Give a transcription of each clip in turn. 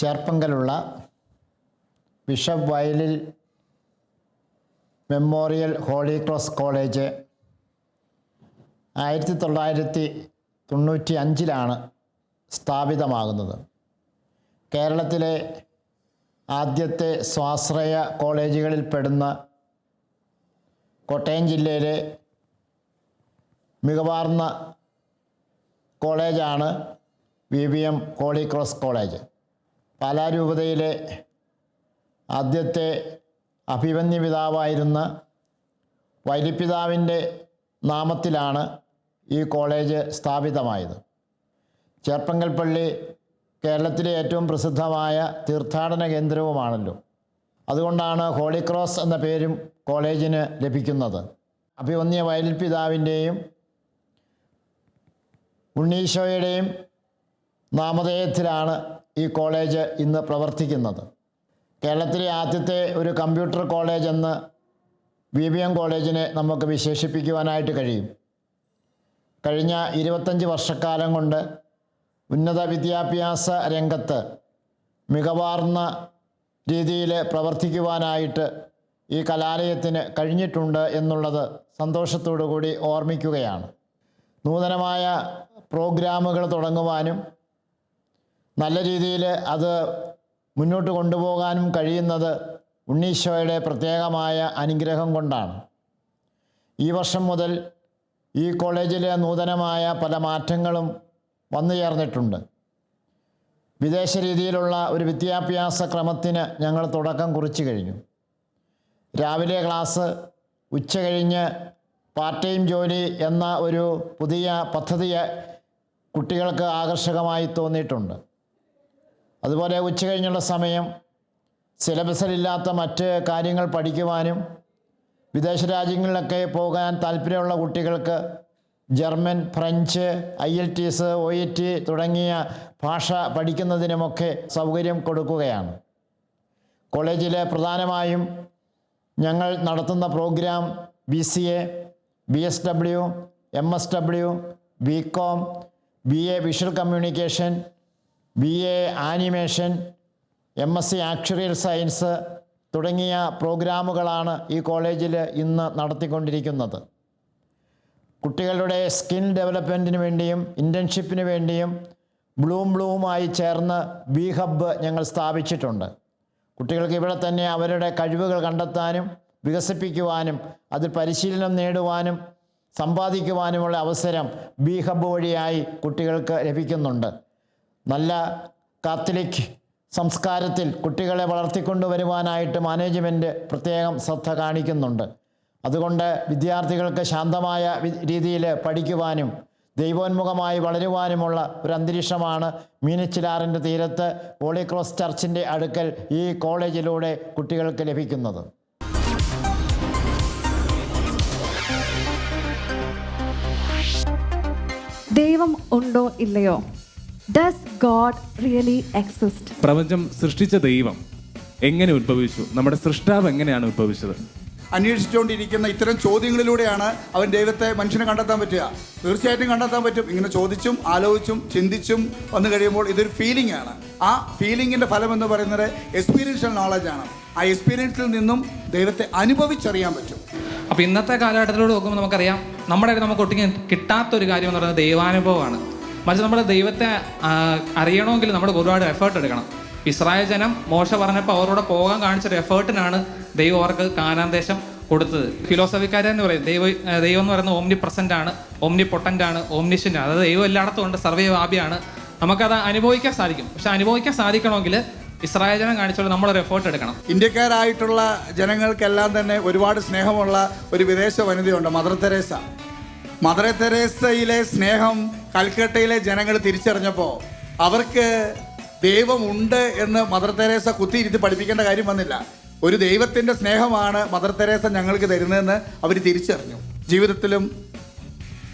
ചേർപ്പങ്കലുള്ള bishop Vayalil Memorial Holy Cross College ആയിരത്തി തൊള്ളായിരത്തി തൊണ്ണൂറ്റി അഞ്ചിലാണ് സ്ഥാപിതമാകുന്നത്. കേരളത്തിലെ ആദ്യത്തെ സ്വാശ്രയ കോളേജുകളിൽ പെടുന്ന കോട്ടയം ജില്ലയിലെ മികവാർന്ന കോളേജാണ് V V M Holy Cross College. പാലാരൂപതയിലെ ആദ്യത്തെ അഭിമന്യ പിതാവായിരുന്ന വൈലിപ്പിതാവിന്റെ നാമത്തിലാണ് ഈ കോളേജ് സ്ഥാപിതമായത്. ചേർപ്പങ്കൽ പള്ളി കേരളത്തിലെ ഏറ്റവും പ്രസിദ്ധമായ തീർത്ഥാടന കേന്ദ്രവുമാണല്ലോ. അതുകൊണ്ടാണ് ഹോളി ക്രോസ് എന്ന പേരും കോളേജിന് ലഭിക്കുന്നത്. അഭിമന്യ വയലിൽ പിതാവിന്റെയും ഉണ്ണീശോയുടെയും നാമധേയത്തിലാണ് ഈ കോളേജ് ഇന്ന് പ്രവർത്തിക്കുന്നത്. കേരളത്തിലെ ആദ്യത്തെ ഒരു കമ്പ്യൂട്ടർ കോളേജ് എന്ന് വി ബി എം കോളേജിനെ നമുക്ക് വിശേഷിപ്പിക്കുവാനായിട്ട് കഴിയും. കഴിഞ്ഞ ഇരുപത്തഞ്ച് വർഷക്കാലം കൊണ്ട് ഉന്നത വിദ്യാഭ്യാസ രംഗത്ത് മികവാർന്ന രീതിയിൽ പ്രവർത്തിക്കുവാനായിട്ട് ഈ കലാലയത്തിന് കഴിഞ്ഞിട്ടുണ്ട് എന്നുള്ളത് സന്തോഷത്തോടു കൂടി ഓർമ്മിക്കുകയാണ്. നൂതനമായ പ്രോഗ്രാമുകൾ തുടങ്ങുവാനും നല്ല രീതിയിൽ അത് മുന്നോട്ട് കൊണ്ടുപോകാനും കഴിയുന്നത് ഉണ്ണീശോയുടെ പ്രത്യേകമായ അനുഗ്രഹം കൊണ്ടാണ്. ഈ വർഷം മുതൽ ഈ കോളേജിലെ നൂതനമായ പല മാറ്റങ്ങളും വന്നു ചേർന്നിട്ടുണ്ട്. വിദേശ രീതിയിലുള്ള ഒരു വിദ്യാഭ്യാസ ക്രമത്തിന് ഞങ്ങൾ തുടക്കം കുറിച്ചു കഴിഞ്ഞു. രാവിലെ ക്ലാസ് ഉച്ച കഴിഞ്ഞ് പാർട്ട് ടൈം ജോലി എന്ന ഒരു പുതിയ പദ്ധതി കുട്ടികൾക്ക് ആകർഷകമായി തോന്നിയിട്ടുണ്ട്. അതുപോലെ ഉച്ച കഴിഞ്ഞുള്ള സമയം സിലബസിലില്ലാത്ത മറ്റ് കാര്യങ്ങൾ പഠിക്കുവാനും വിദേശ രാജ്യങ്ങളിലൊക്കെ പോകാൻ താല്പര്യമുള്ള കുട്ടികൾക്ക് German French I L T S O E T തുടങ്ങിയ ഭാഷ പഠിക്കുന്നതിനുമൊക്കെ സൗകര്യം കൊടുക്കുകയാണ്. കോളേജിലെ പ്രധാനമായും ഞങ്ങൾ നടത്തുന്ന programme B C A B S W M S W B com B A visual communication B A animation M S C actuarial science തുടങ്ങിയ പ്രോഗ്രാമുകളാണ് ഈ കോളേജിൽ ഇന്ന് നടത്തിക്കൊണ്ടിരിക്കുന്നത്. കുട്ടികളുടെ സ്കിൽ ഡെവലപ്മെന്റിന് വേണ്ടിയും ഇന്റേൺഷിപ്പിന് വേണ്ടിയും ബ്ലൂം ബ്ലൂമായി ചേർന്ന് ബി ഹബ്ബ് ഞങ്ങൾ സ്ഥാപിച്ചിട്ടുണ്ട്. കുട്ടികൾക്ക് ഇവിടെ തന്നെ അവരുടെ കഴിവുകൾ കണ്ടെത്താനും വികസിപ്പിക്കുവാനും അതിൽ പരിശീലനം നേടുവാനും സമ്പാദിക്കുവാനുമുള്ള അവസരം ബി ഹബ്ബ് വഴിയായി കുട്ടികൾക്ക് ലഭിക്കുന്നുണ്ട്. നല്ല കാത്തലിക് സംസ്കാരത്തിൽ കുട്ടികളെ വളർത്തിക്കൊണ്ടുവരുവാനായിട്ട് മാനേജ്മെന്റ് പ്രത്യേകം ശ്രദ്ധ കാണിക്കുന്നുണ്ട്. അതുകൊണ്ട് വിദ്യാർത്ഥികൾക്ക് ശാന്തമായ രീതിയിൽ പഠിക്കുവാനും ദൈവോന്മുഖമായി വളരുവാനുമുള്ള ഒരു അന്തരീക്ഷമാണ് മീനച്ചിലാറിന്റെ തീരത്ത് ഹോളിക്രോസ് ചർച്ചിന്റെ അടുക്കൽ ഈ കോളേജിലൂടെ കുട്ടികൾക്ക് ലഭിക്കുന്നത്. ദൈവം ഉണ്ടോ ഇല്ലയോ? ഡസ് ഗോഡ് റിയലി എക്സിസ്റ്റ് പ്രപഞ്ചം സൃഷ്ടിച്ച ദൈവം എങ്ങനെ ഉത്ഭവിച്ചു? നമ്മുടെ സൃഷ്ടാവ് എങ്ങനെയാണ് ഉത്ഭവിച്ചത്? അന്വേഷിച്ചുകൊണ്ടിരിക്കുന്ന ഇത്തരം ചോദ്യങ്ങളിലൂടെയാണ് അവൻ ദൈവത്തെ മനുഷ്യനെ കണ്ടെത്താൻ പറ്റുക. തീർച്ചയായിട്ടും കണ്ടെത്താൻ പറ്റും. ഇങ്ങനെ ചോദിച്ചും ആലോചിച്ചും ചിന്തിച്ചും വന്നു കഴിയുമ്പോൾ ഇതൊരു ഫീലിംഗ് ആണ്. ആ ഫീലിംഗിന്റെ ഫലം എന്ന് പറയുന്നത് എക്സ്പീരിയൻഷ്യൽ നോളജ് ആണ്. ആ എക്സ്പീരിയൻസിൽ നിന്നും ദൈവത്തെ അനുഭവിച്ചറിയാൻ പറ്റും. അപ്പോൾ ഇന്നത്തെ കാലഘട്ടത്തിലൂടെ നോക്കുമ്പോൾ നമുക്കറിയാം നമ്മുടെ നമുക്ക് ഒട്ടും കിട്ടാത്തൊരു കാര്യം എന്ന് പറയുന്നത് ദൈവാനുഭവമാണ്. മറിച്ച് നമ്മുടെ ദൈവത്തെ അറിയണമെങ്കിൽ നമ്മൾ ഒരുപാട് എഫേർട്ട് എടുക്കണം. ഇസ്രായേൽ ജനം മോശ പറഞ്ഞപ്പോൾ അവരോട് പോകാൻ കാണിച്ചൊരു എഫേർട്ടിനാണ് ദൈവം അവർക്ക് കാനാന്തേശം കൊടുത്തത്. ഫിലോസഫിക്കാരെ എന്ന് പറയും ദൈവ ദൈവം എന്ന് പറയുന്നത് ഓംനി പ്രസന്റ് ആണ് ഓംനി പൊട്ടന്റ് ആണ് ഓംനിഷ്യന്റ് ആണ്. അതായത് ദൈവം എല്ലായിടത്തും ഉണ്ട് സർവവ്യാപിയാണ്. നമുക്കത് അനുഭവിക്കാൻ സാധിക്കും. പക്ഷെ അനുഭവിക്കാൻ സാധിക്കണമെങ്കിൽ ഇസ്രായേൽ ജനം കാണിച്ചോളൂ നമ്മളൊരു എഫേർട്ട് എടുക്കണം. ഇന്ത്യക്കാരായിട്ടുള്ള ജനങ്ങൾക്കെല്ലാം തന്നെ ഒരുപാട് സ്നേഹമുള്ള ഒരു വിദേശ വനിതയുണ്ട് മദർ തെരേസ. മദർ തെരേസയിലെ സ്നേഹം കൽക്കട്ടയിലെ ജനങ്ങൾ തിരിച്ചറിഞ്ഞപ്പോൾ അവർക്ക് ദൈവമുണ്ട് എന്ന് മദർ തെരേസ കുത്തിയിരുത്തി പഠിപ്പിക്കേണ്ട കാര്യം വന്നില്ല. ഒരു ദൈവത്തിന്റെ സ്നേഹമാണ് മദർ തെരേസ ഞങ്ങൾക്ക് തരുന്നതെന്ന് അവർ തിരിച്ചറിഞ്ഞു. ജീവിതത്തിലും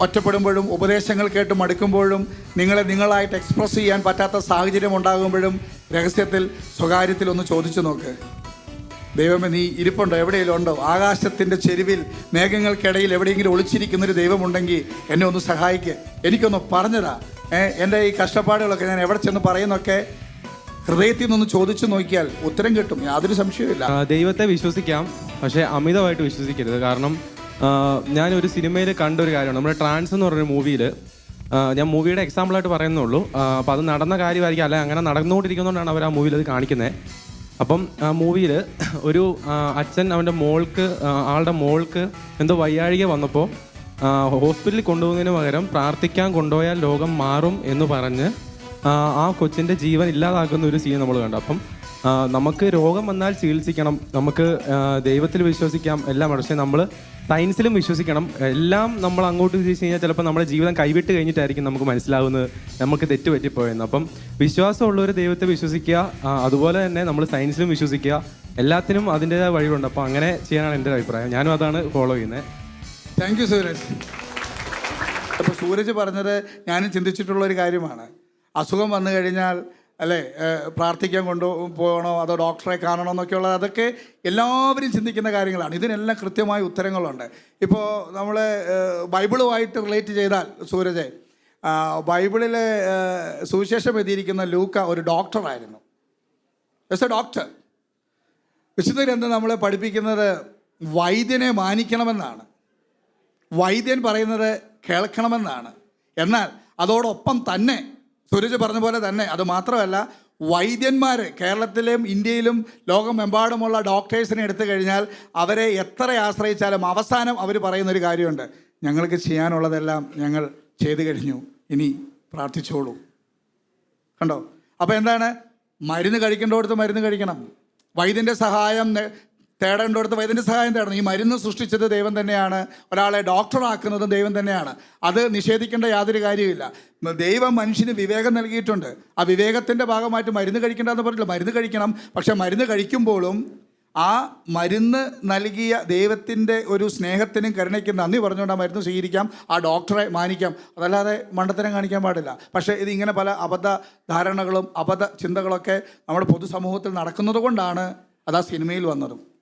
ഒറ്റപ്പെടുമ്പോഴും ഉപദേശങ്ങൾ കേട്ട് മടുക്കുമ്പോഴും നിങ്ങളെ നിങ്ങളായിട്ട് എക്സ്പ്രസ് ചെയ്യാൻ പറ്റാത്ത സാഹചര്യം ഉണ്ടാകുമ്പോഴും രഹസ്യത്തിൽ സ്വകാര്യത്തിൽ ഒന്ന് ചോദിച്ചു നോക്ക്. ദൈവമേ നീ ഇരിപ്പുണ്ടോ? എവിടെയെങ്കിലും ഉണ്ടോ? ആകാശത്തിന്റെ ചെരുവിൽ മേഘങ്ങൾക്കിടയിൽ എവിടെയെങ്കിലും ഒളിച്ചിരിക്കുന്നൊരു ദൈവമുണ്ടെങ്കിൽ എന്നെ ഒന്ന് സഹായിക്ക്. എനിക്കൊന്ന് പറഞ്ഞതാ എന്റെ ഈ കഷ്ടപ്പാടുകളൊക്കെ ഞാൻ എവിടെ ചെന്ന് പറയുന്നൊക്കെ ഹൃദയത്തിൽ നിന്നൊന്ന് ചോദിച്ചു നോക്കിയാൽ ഉത്തരം കിട്ടും. യാതൊരു സംശയവുമില്ല. ദൈവത്തെ വിശ്വസിക്കാം പക്ഷേ അമിതമായിട്ട് വിശ്വസിക്കരുത്. കാരണം ഞാൻ ഒരു സിനിമയിൽ കണ്ട ഒരു കാര്യമാണ്. നമ്മുടെ ട്രാൻസ് എന്ന് പറഞ്ഞൊരു മൂവിയിൽ ഞാൻ മൂവിയുടെ എക്സാമ്പിളായിട്ട് പറയുന്നുള്ളൂ അപ്പോൾ അത് നടന്ന കാര്യമായിരിക്കും അല്ലെ അങ്ങനെ നടന്നുകൊണ്ടിരിക്കുന്നതുകൊണ്ടാണ് അവർ ആ മൂവിയിൽ അത് കാണിക്കുന്നത്. അപ്പം ആ മൂവിയിൽ ഒരു അച്ഛൻ അവന്റെ മോൾക്ക് ആളുടെ മോൾക്ക് എന്തോ വയ്യാഴിക വന്നപ്പോൾ ഹോസ്പിറ്റലിൽ കൊണ്ടുപോകുന്നതിന് പകരം പ്രാർത്ഥിക്കാൻ കൊണ്ടുപോയാൽ ലോകം മാറും എന്ന് പറഞ്ഞ് ആ, കൊച്ചിന്റെ ജീവൻ ഇല്ലാതാക്കുന്ന ഒരു സീൻ നമ്മൾ കണ്ടു. അപ്പം നമുക്ക് രോഗം വന്നാൽ ചികിത്സിക്കണം. നമുക്ക് ദൈവത്തിൽ വിശ്വസിക്കാം. എല്ലാം പക്ഷേ നമ്മൾ സയൻസിലും വിശ്വസിക്കണം. എല്ലാം നമ്മൾ അങ്ങോട്ട് തിരിച്ചു കഴിഞ്ഞാൽ ചിലപ്പോൾ നമ്മുടെ ജീവിതം കൈവിട്ട് കഴിഞ്ഞിട്ടായിരിക്കും നമുക്ക് മനസ്സിലാവുന്നത് നമുക്ക് തെറ്റ് പറ്റിപ്പോയെന്ന് അപ്പം വിശ്വാസമുള്ളവർ ദൈവത്തെ വിശ്വസിക്കുക. അതുപോലെ തന്നെ നമ്മൾ സയൻസിലും വിശ്വസിക്കുക. എല്ലാത്തിനും അതിന്റെതായ വഴികളുണ്ട്. അപ്പോൾ അങ്ങനെ ചെയ്യാനാണ് എന്റെ അഭിപ്രായം. ഞാനും അതാണ് ഫോളോ ചെയ്യുന്നത് താങ്ക് യു സൂരജ്. അപ്പോൾ സൂരജ് പറഞ്ഞത് ഞാനും ചിന്തിച്ചിട്ടുള്ള ഒരു കാര്യമാണ്. അസുഖം വന്നു കഴിഞ്ഞാൽ അല്ലേ? പ്രാർത്ഥിക്കാൻ കൊണ്ടു പോകണോ അതോ ഡോക്ടറെ കാണണോ എന്നൊക്കെയുള്ളത് അതൊക്കെ എല്ലാവരും ചിന്തിക്കുന്ന കാര്യങ്ങളാണ്. ഇതിനെല്ലാം കൃത്യമായ ഉത്തരങ്ങളുണ്ട്. ഇപ്പോൾ നമ്മൾ ബൈബിളുമായിട്ട് റിലേറ്റ് ചെയ്താൽ സൂരജ് ബൈബിളിലെ സുവിശേഷം എഴുതിയിരിക്കുന്ന ലൂക്ക ഒരു ഡോക്ടറായിരുന്നു. എസ് എ ഡോക്ടർ വിശുദ്ധ ഗ്രന്ഥം നമ്മളെ പഠിപ്പിക്കുന്നത് വൈദ്യനെ മാനിക്കണമെന്നാണ്. വൈദ്യൻ പറയുന്നത് കേൾക്കണമെന്നാണ്. എന്നാൽ അതോടൊപ്പം തന്നെ സുരജ് പറഞ്ഞ പോലെ തന്നെ അത് മാത്രമല്ല വൈദ്യന്മാർ കേരളത്തിലും ഇന്ത്യയിലും ലോകമെമ്പാടുമുള്ള ഡോക്ടേഴ്സിനെ എടുത്തു കഴിഞ്ഞാൽ അവരെ എത്ര ആശ്രയിച്ചാലും അവസാനം അവർ പറയുന്നൊരു കാര്യമുണ്ട്. ഞങ്ങൾക്ക് ചെയ്യാനുള്ളതെല്ലാം ഞങ്ങൾ ചെയ്തു കഴിഞ്ഞു. ഇനി പ്രാർത്ഥിച്ചോളൂ. കണ്ടോ? അപ്പോൾ എന്താണ്? മരുന്ന് കഴിക്കേണ്ടടുത്ത് മരുന്ന് കഴിക്കണം. വൈദ്യന്റെ സഹായം തേടേണ്ടടുത്ത് വൈദ്യന്റെ സഹായം തേടണം. ഈ മരുന്ന് സൃഷ്ടിച്ചത് ദൈവം തന്നെയാണ്. ഒരാളെ ഡോക്ടറാക്കുന്നതും ദൈവം തന്നെയാണ്. അത് നിഷേധിക്കേണ്ട യാതൊരു കാര്യമില്ല ദൈവം മനുഷ്യന് വിവേകം നൽകിയിട്ടുണ്ട്. ആ വിവേകത്തിന്റെ ഭാഗമായിട്ട് മരുന്ന് കഴിക്കേണ്ടതെന്ന് പറഞ്ഞില്ല. മരുന്ന് കഴിക്കണം. പക്ഷെ മരുന്ന് കഴിക്കുമ്പോഴും ആ മരുന്ന് നൽകിയ ദൈവത്തിന്റെ ഒരു സ്നേഹത്തിനും കരുണയ്ക്കും നന്ദി പറഞ്ഞുകൊണ്ട് ആ മരുന്ന് സ്വീകരിക്കാം. ആ ഡോക്ടറെ മാനിക്കാം. അതല്ലാതെ മണ്ടത്തരം കാണിക്കാൻ പാടില്ല. പക്ഷേ ഇതിങ്ങനെ പല അബദ്ധ ധാരണകളും അബദ്ധ ചിന്തകളൊക്കെ നമ്മുടെ പൊതുസമൂഹത്തിൽ നടക്കുന്നത് കൊണ്ടാണ് അത് ആ സിനിമയിൽ വന്നതും.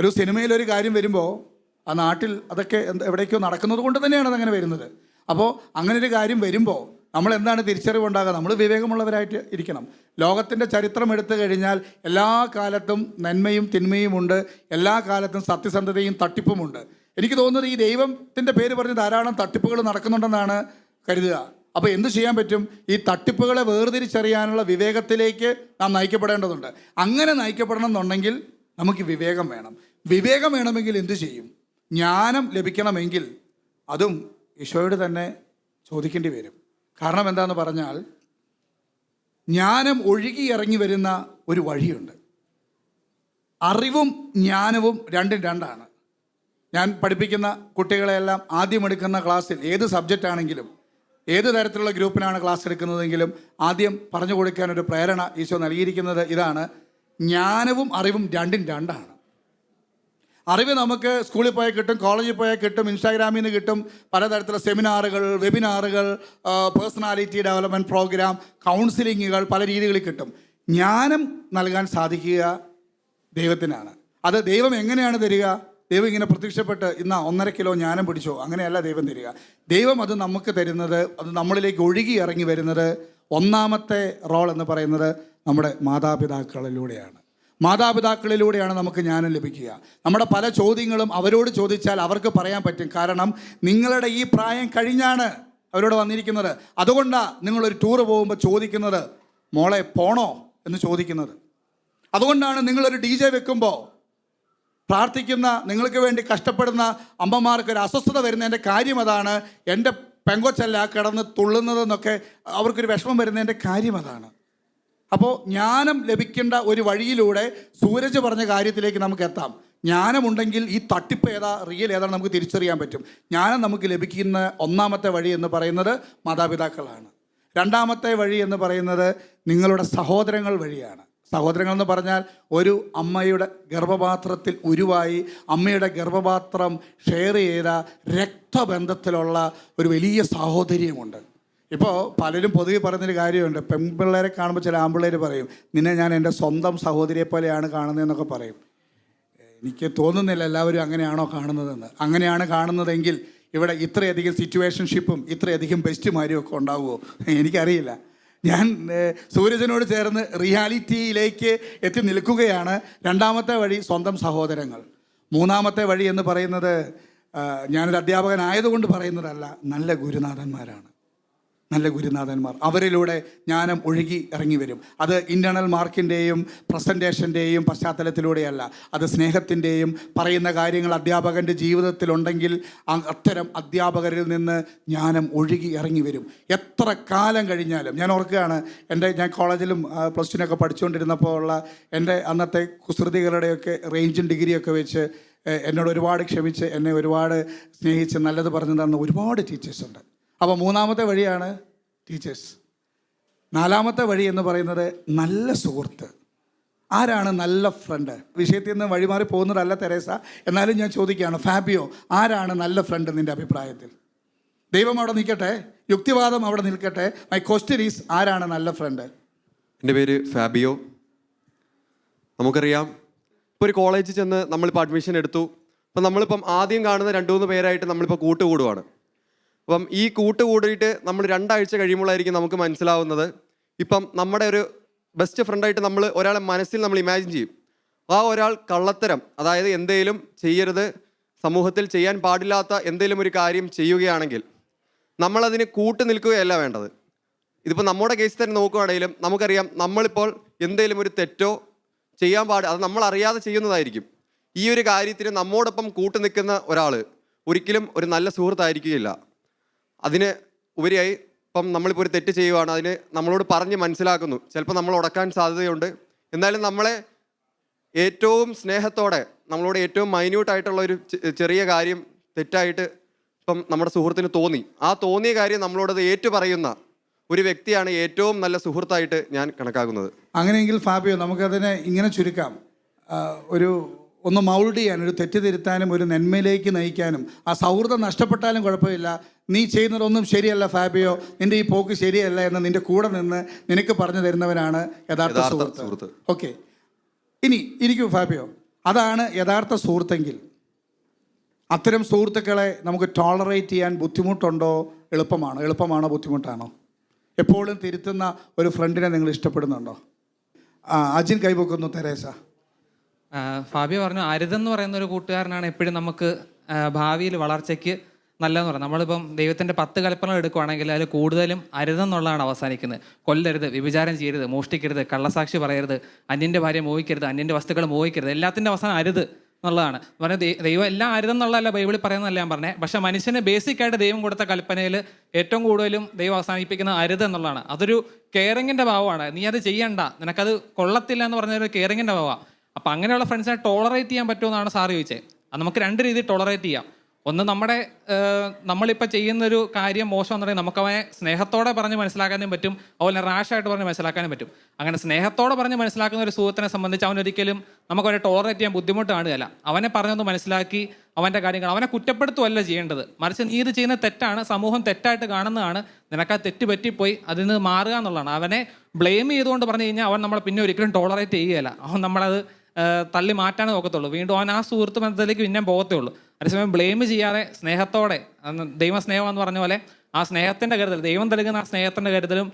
ഒരു സിനിമയിൽ ഒരു കാര്യം വരുമ്പോൾ ആ നാട്ടിൽ അതൊക്കെ എവിടേക്കോ നടക്കുന്നത് കൊണ്ട് തന്നെയാണ് അതങ്ങനെ വരുന്നത്. അപ്പോൾ അങ്ങനെ ഒരു കാര്യം വരുമ്പോൾ നമ്മൾ എന്താണ് തിരിച്ചറിവുണ്ടാകുക? നമ്മൾ വിവേകമുള്ളവരായിട്ട് ഇരിക്കണം. ലോകത്തിന്റെ ചരിത്രം എടുത്തു കഴിഞ്ഞാൽ എല്ലാ കാലത്തും നന്മയും തിന്മയുമുണ്ട് എല്ലാ കാലത്തും സത്യസന്ധതയും തട്ടിപ്പുമുണ്ട് എനിക്ക് തോന്നുന്നത് ഈ ദൈവത്തിന്റെ പേര് പറഞ്ഞ് ധാരാളം തട്ടിപ്പുകൾ നടക്കുന്നുണ്ടെന്നാണ് കരുതുക. അപ്പോൾ എന്ത് ചെയ്യാൻ പറ്റും? ഈ തട്ടിപ്പുകളെ വേർതിരിച്ചറിയാനുള്ള വിവേകത്തിലേക്ക് നാം നയിക്കപ്പെടേണ്ടതുണ്ട്. അങ്ങനെ നയിക്കപ്പെടണം എന്നുണ്ടെങ്കിൽ നമുക്ക് വിവേകം വേണം. വിവേകം വേണമെങ്കിൽ എന്ത് ചെയ്യും? ജ്ഞാനം ലഭിക്കണമെങ്കിൽ അതും ഈശോയോട് തന്നെ ചോദിക്കേണ്ടി വരും. കാരണം എന്താന്ന് പറഞ്ഞാൽ ജ്ഞാനം ഒഴുകി ഇറങ്ങി വരുന്ന ഒരു വഴിയുണ്ട്. അറിവും ജ്ഞാനവും രണ്ടും രണ്ടാണ്. ഞാൻ പഠിപ്പിക്കുന്ന കുട്ടികളെല്ലാം ആദ്യം എടുക്കുന്ന ക്ലാസ്സിൽ ഏത് സബ്ജക്റ്റ് ആണെങ്കിലും ഏത് തരത്തിലുള്ള ഗ്രൂപ്പിനാണ് ക്ലാസ് എടുക്കുന്നതെങ്കിലും ആദ്യം പറഞ്ഞു കൊടുക്കാൻ ഒരു പ്രേരണ ഈശോ നൽകിയിരിക്കുന്നത് ഇതാണ്. ജ്ഞാനവും അറിവും രണ്ടും രണ്ടാണ്. അറിവ് നമുക്ക് സ്കൂളിൽ പോയാൽ കിട്ടും കോളേജിൽ പോയാൽ കിട്ടും ഇൻസ്റ്റാഗ്രാമിൽ നിന്ന് കിട്ടും പലതരത്തിലുള്ള സെമിനാറുകൾ വെബിനാറുകൾ പേഴ്സണാലിറ്റി ഡെവലപ്മെന്റ് പ്രോഗ്രാം കൗൺസിലിങ്ങുകൾ പല രീതികളിൽ കിട്ടും. ജ്ഞാനം നൽകാൻ സാധിക്കുക ദൈവത്തിനാണ്. അത് ദൈവം എങ്ങനെയാണ് തരിക? ദൈവം ഇങ്ങനെ പ്രത്യക്ഷപ്പെട്ട് ഇന്ന ഒന്നര കിലോ ജ്ഞാനം പിടിച്ചോ? അങ്ങനെയല്ല ദൈവം തരിക. ദൈവം അത് നമുക്ക് തരുന്നത് അത് നമ്മളിലേക്ക് ഒഴുകി ഇറങ്ങി വരുന്നത് ഒന്നാമത്തെ റോൾ എന്ന് പറയുന്നത് നമ്മുടെ മാതാപിതാക്കളിലൂടെയാണ്. മാതാപിതാക്കളിലൂടെയാണ് നമുക്ക് ജ്ഞാനം ലഭിക്കുക. നമ്മുടെ പല ചോദ്യങ്ങളും അവരോട് ചോദിച്ചാൽ അവർക്ക് പറയാൻ പറ്റും. കാരണം നിങ്ങളുടെ ഈ പ്രായം കഴിഞ്ഞാണ് അവരോട് വന്നിരിക്കുന്നത്. അതുകൊണ്ടാണ് നിങ്ങളൊരു ടൂറ് പോകുമ്പോൾ ചോദിക്കുന്നത് മോളെ പോണോ? എന്ന് ചോദിക്കുന്നത്. അതുകൊണ്ടാണ് നിങ്ങളൊരു ഡി ജെ വെക്കുമ്പോൾ പ്രാർത്ഥിക്കുന്ന നിങ്ങൾക്ക് വേണ്ടി കഷ്ടപ്പെടുന്ന അമ്മമാർക്ക് ഒരു അസ്വസ്ഥത വരുന്നതിന്റെ കാര്യം അതാണ്. എന്റെ പെങ്കൊച്ചല്ല കിടന്ന് തുള്ളുന്നതെന്നൊക്കെ അവർക്കൊരു വിഷമം വരുന്നതിന്റെ കാര്യം അതാണ്. അപ്പോൾ ജ്ഞാനം ലഭിക്കേണ്ട ഒരു വഴിയിലൂടെ സൂരജ് പറഞ്ഞ കാര്യത്തിലേക്ക് നമുക്ക് എത്താം. ജ്ഞാനമുണ്ടെങ്കിൽ ഈ തട്ടിപ്പ് ഏതാ റിയൽ ഏതാണ് നമുക്ക് തിരിച്ചറിയാൻ പറ്റും. ജ്ഞാനം നമുക്ക് ലഭിക്കുന്ന ഒന്നാമത്തെ വഴി എന്ന് പറയുന്നത് മാതാപിതാക്കളാണ്. രണ്ടാമത്തെ വഴി എന്ന് പറയുന്നത് നിങ്ങളുടെ സഹോദരങ്ങൾ വഴിയാണ്. സഹോദരങ്ങൾ എന്ന് പറഞ്ഞാൽ ഒരു അമ്മയുടെ ഗർഭപാത്രത്തിൽ ഉരുവായി അമ്മയുടെ ഗർഭപാത്രം ഷെയർ ചെയ്ത രക്തബന്ധത്തിലുള്ള ഒരു വലിയ സാഹോദര്യമുണ്ട്. ഇപ്പോൾ പലരും പൊതുവെ പറയുന്നൊരു കാര്യമുണ്ട്. പെൺപിള്ളേരെ കാണുമ്പോൾ ചില ആൺപിള്ളേർ പറയും നിന്നെ ഞാൻ എന്റെ സ്വന്തം സഹോദരിയെ പോലെയാണ് കാണുന്നതെന്നൊക്കെ പറയും. എനിക്ക് തോന്നുന്നില്ല എല്ലാവരും അങ്ങനെയാണോ കാണുന്നതെന്ന്. അങ്ങനെയാണ് കാണുന്നതെങ്കിൽ ഇവിടെ ഇത്രയധികം സിറ്റുവേഷൻഷിപ്പും ഇത്രയധികം ബെസ്റ്റുമാരും ഒക്കെ ഉണ്ടാവുമോ? എനിക്കറിയില്ല. ഞാൻ സൂര്യജനോട് ചേർന്ന് റിയാലിറ്റിയിലേക്ക് എത്തി നിൽക്കുകയാണ്. രണ്ടാമത്തെ വഴി സ്വന്തം സഹോദരങ്ങൾ. മൂന്നാമത്തെ വഴി എന്ന് പറയുന്നത് ഞാനൊരു അധ്യാപകനായതുകൊണ്ട് പറയുന്നതല്ല നല്ല ഗുരുനാഥന്മാരാണ്. നല്ല ഗുരുനാഥന്മാർ. അവരിലൂടെ ജ്ഞാനം ഒഴുകി ഇറങ്ങി വരും. അത് ഇന്റേണൽ മാർക്കിന്റെയും പ്രസന്റേഷന്റെയും പശ്ചാത്തലത്തിലൂടെയല്ല. അത് സ്നേഹത്തിന്റെയും പറയുന്ന കാര്യങ്ങൾ അധ്യാപകന്റെ ജീവിതത്തിലുണ്ടെങ്കിൽ അത്തരം അധ്യാപകരിൽ നിന്ന് ജ്ഞാനം ഒഴുകി ഇറങ്ങി വരും. എത്ര കാലം കഴിഞ്ഞാലും ഞാൻ ഓർക്കുകയാണ് എന്റെ ഞാൻ കോളേജിലും പ്ലസ് ടുവിനൊക്കെ പഠിച്ചുകൊണ്ടിരുന്നപ്പോൾ ഉള്ള എന്റെ അന്നത്തെ കുസൃതികളുടെയൊക്കെ റേഞ്ചും ഡിഗ്രിയൊക്കെ വെച്ച് എന്നോട് ഒരുപാട് ക്ഷമിച്ച് എന്നെ ഒരുപാട് സ്നേഹിച്ച് നല്ലത് പറഞ്ഞു തന്ന ഒരുപാട് ടീച്ചേഴ്സ് ഉണ്ട്. അപ്പോൾ മൂന്നാമത്തെ വഴിയാണ് ടീച്ചേഴ്സ് നാലാമത്തെ വഴി എന്ന് പറയുന്നത് നല്ല സുഹൃത്ത്. ആരാണ് നല്ല ഫ്രണ്ട് വിഷയത്തിൽ നിന്ന് വഴിമാറി പോകുന്നതല്ല തെരേസ. എന്നാലും ഞാൻ ചോദിക്കുകയാണ് ഫാബിയോ ആരാണ് നല്ല ഫ്രണ്ട് നിന്റെ അഭിപ്രായത്തിൽ? ദൈവം അവിടെ നിൽക്കട്ടെ യുക്തിവാദം അവിടെ നിൽക്കട്ടെ. മൈ ക്വസ്റ്റ്യൻ ഈസ് ആരാണ് നല്ല ഫ്രണ്ട് എന്റെ പേര് ഫാബിയോ. നമുക്കറിയാം ഇപ്പോൾ ഒരു കോളേജിൽ ചെന്ന് നമ്മളിപ്പോൾ അഡ്മിഷൻ എടുത്തു. അപ്പം നമ്മളിപ്പം ആദ്യം കാണുന്ന രണ്ട് മൂന്ന് പേരായിട്ട് നമ്മളിപ്പോൾ കൂട്ടുകൂടുവാണ്. അപ്പം ഈ കൂട്ടുകൂടിയിട്ട് നമ്മൾ രണ്ടാഴ്ച കഴിയുമ്പോഴായിരിക്കും നമുക്ക് മനസ്സിലാവുന്നത്. ഇപ്പം നമ്മുടെ ഒരു ബെസ്റ്റ് ഫ്രണ്ടായിട്ട് നമ്മൾ ഒരാളെ മനസ്സിൽ നമ്മൾ ഇമാജിൻ ചെയ്യും. ആ ഒരാൾ കള്ളത്തരം അതായത് എന്തെങ്കിലും ചെയ്യരുത് സമൂഹത്തിൽ ചെയ്യാൻ പാടില്ലാത്ത എന്തെങ്കിലും ഒരു കാര്യം ചെയ്യുകയാണെങ്കിൽ നമ്മളതിന് കൂട്ടു നിൽക്കുകയല്ല വേണ്ടത്. ഇതിപ്പോൾ നമ്മുടെ കേസിൽ തന്നെ നോക്കുകയാണെങ്കിലും നമുക്കറിയാം നമ്മളിപ്പോൾ എന്തെങ്കിലും ഒരു തെറ്റോ ചെയ്യാൻ പാടില്ല അത് നമ്മൾ അറിയാതെ ചെയ്യുന്നതായിരിക്കും. ഈ ഒരു കാര്യത്തിന് നമ്മോടൊപ്പം കൂട്ടു നിൽക്കുന്ന ഒരാൾ ഒരിക്കലും ഒരു നല്ല സുഹൃത്തായിരിക്കുകയില്ല. അതിന് ഉപരിയായി ഇപ്പം നമ്മളിപ്പോൾ ഒരു തെറ്റ് ചെയ്യുവാണ് അതിന് നമ്മളോട് പറഞ്ഞ് മനസ്സിലാക്കുന്നു. ചിലപ്പോൾ നമ്മൾ ഉടക്കാൻ സാധ്യതയുണ്ട്. എന്നാലും നമ്മളെ ഏറ്റവും സ്നേഹത്തോടെ നമ്മളോട് ഏറ്റവും മൈന്യൂട്ടായിട്ടുള്ള ഒരു ചെറിയ കാര്യം തെറ്റായിട്ട് ഇപ്പം നമ്മുടെ സുഹൃത്തിന് തോന്നി. ആ തോന്നിയ കാര്യം നമ്മളോടത് ഏറ്റു പറയുന്ന ഒരു വ്യക്തിയാണ് ഏറ്റവും നല്ല സുഹൃത്തായിട്ട് ഞാൻ കണക്കാക്കുന്നത്. അങ്ങനെയെങ്കിൽ ഫാബിയോ നമുക്കതിനെ ഇങ്ങനെ ചുരുക്കാം. ഒരു ഒന്ന് മൗൾഡ് ചെയ്യാൻ ഒരു തെറ്റ് തിരുത്താനും ഒരു നന്മയിലേക്ക് നയിക്കാനും ആ സൗഹൃദം നഷ്ടപ്പെട്ടാലും കുഴപ്പമില്ല. നീ ചെയ്യുന്നതൊന്നും ശരിയല്ല ഫാബിയോ. നിന്റെ ഈ പോക്ക് ശരിയല്ല എന്ന് നിന്റെ കൂടെ നിന്ന് നിനക്ക് പറഞ്ഞു തരുന്നവരാണ് യഥാർത്ഥ സുഹൃത്ത്. ഓക്കെ. ഇനി ഇരിക്കൂ ഫാബിയോ. അതാണ് യഥാർത്ഥ സുഹൃത്തെങ്കിൽ. അത്തരം സുഹൃത്തുക്കളെ നമുക്ക് ടോളറേറ്റ് ചെയ്യാൻ ബുദ്ധിമുട്ടുണ്ടോ? എളുപ്പമാണോ. എളുപ്പമാണോ ബുദ്ധിമുട്ടാണോ? എപ്പോഴും തിരുത്തുന്ന ഒരു ഫ്രണ്ടിനെ നിങ്ങൾ ഇഷ്ടപ്പെടുന്നുണ്ടോ? ആ അജിൻ കൈപൊക്കുന്നു തെരേസ. ഫാബിയോ പറഞ്ഞു അരുതെന്ന് പറയുന്ന ഒരു കൂട്ടുകാരനാണ് എപ്പോഴും നമുക്ക് ഭാവിയിൽ വളർച്ചയ്ക്ക് നല്ലതെന്ന് പറയാം നമ്മളിപ്പം ദൈവത്തിന്റെ പത്ത് കൽപ്പനകൾ എടുക്കുവാണെങ്കിൽ അതിൽ കൂടുതലും അരുതെന്നുള്ളതാണ് അവസാനിക്കുന്നത്. കൊല്ലരുത് വ്യഭിചാരം ചെയ്യരുത് മോഷ്ടിക്കരുത് കള്ളസാക്ഷി പറയരുത് അന്യന്റെ ഭാര്യ മോഹിക്കരുത് അന്യന്റെ വസ്തുക്കൾ മോഹിക്കരുത്. എല്ലാത്തിന്റെ അവസാനം അരുത് എന്നുള്ളതാണ്. പറഞ്ഞാൽ ദൈവം എല്ലാം അരുതെന്നുള്ളതല്ല ബൈബിളിൽ പറയുന്നതല്ല ഞാൻ പറഞ്ഞത് പക്ഷേ മനുഷ്യന് ബേസിക്കായിട്ട് ദൈവം കൊടുത്ത കൽപ്പനയിൽ ഏറ്റവും കൂടുതലും ദൈവം അവസാനിപ്പിക്കുന്ന അരുത് എന്നുള്ളതാണ്. അതൊരു കെയറിങ്ങിന്റെ ഭാവമാണ്. നീ അത് ചെയ്യണ്ട. നിനക്കത് കൊള്ളത്തില്ല എന്ന് പറഞ്ഞൊരു കെയറിങ്ങിന്റെ ഭാവമാണ്. അപ്പം അങ്ങനെയുള്ള ഫ്രണ്ട്സിനെ ടോളറേറ്റ് ചെയ്യാൻ പറ്റുമെന്നാണ് സാർ ചോദിച്ചത് അത് നമുക്ക് രണ്ട് രീതിയിൽ ടോളറേറ്റ് ചെയ്യാം. ഒന്ന് നമ്മുടെ നമ്മളിപ്പോൾ ചെയ്യുന്നൊരു കാര്യം മോശം എന്നുണ്ടെങ്കിൽ നമുക്ക് അവനെ സ്നേഹത്തോടെ പറഞ്ഞ് മനസ്സിലാക്കാനും പറ്റും. അതുപോലെ റാഷായിട്ട് പറഞ്ഞ് മനസ്സിലാക്കാനും പറ്റും. അങ്ങനെ സ്നേഹത്തോടെ പറഞ്ഞ് മനസ്സിലാക്കുന്ന ഒരു സുഹൃത്തിനെ സംബന്ധിച്ച് അവൻ ഒരിക്കലും നമുക്ക് അവനെ ടോളറേറ്റ് ചെയ്യാൻ ബുദ്ധിമുട്ട് കാണുകയല്ല. അവനെ പറഞ്ഞൊന്ന് മനസ്സിലാക്കി അവന്റെ കാര്യങ്ങൾ അവനെ കുറ്റപ്പെടുത്തുമല്ല ചെയ്യേണ്ടത്. മറിച്ച് നീ ഇത് ചെയ്യുന്ന തെറ്റാണ് സമൂഹം തെറ്റായിട്ട് കാണുന്നതാണ് നിനക്ക് ആ തെറ്റ് പറ്റിപ്പോയി അതിൽ നിന്ന് മാറുക എന്നുള്ളതാണ്. അവനെ ബ്ലെയിം ചെയ്തുകൊണ്ട് പറഞ്ഞു കഴിഞ്ഞാൽ അവൻ നമ്മളെ പിന്നെ ഒരിക്കലും ടോളറേറ്റ് ചെയ്യുകയല്ല. അവൻ നമ്മളത് തള്ളി മാറ്റാനേ നോക്കത്തുള്ളൂ. വീണ്ടും അവൻ ആ സുഹൃത്ത് ബന്ധത്തിലേക്ക് പിന്നെ പോകത്തേ ഉള്ളൂ അതേസമയം ബ്ലെയിം ചെയ്യാതെ സ്നേഹത്തോടെ ദൈവസ്നേഹം എന്ന് പറഞ്ഞ പോലെ ആ സ്നേഹത്തിന്റെ കരുതൽ ദൈവം നൽകുന്ന ആ സ്നേഹത്തിന്റെ കരുതലും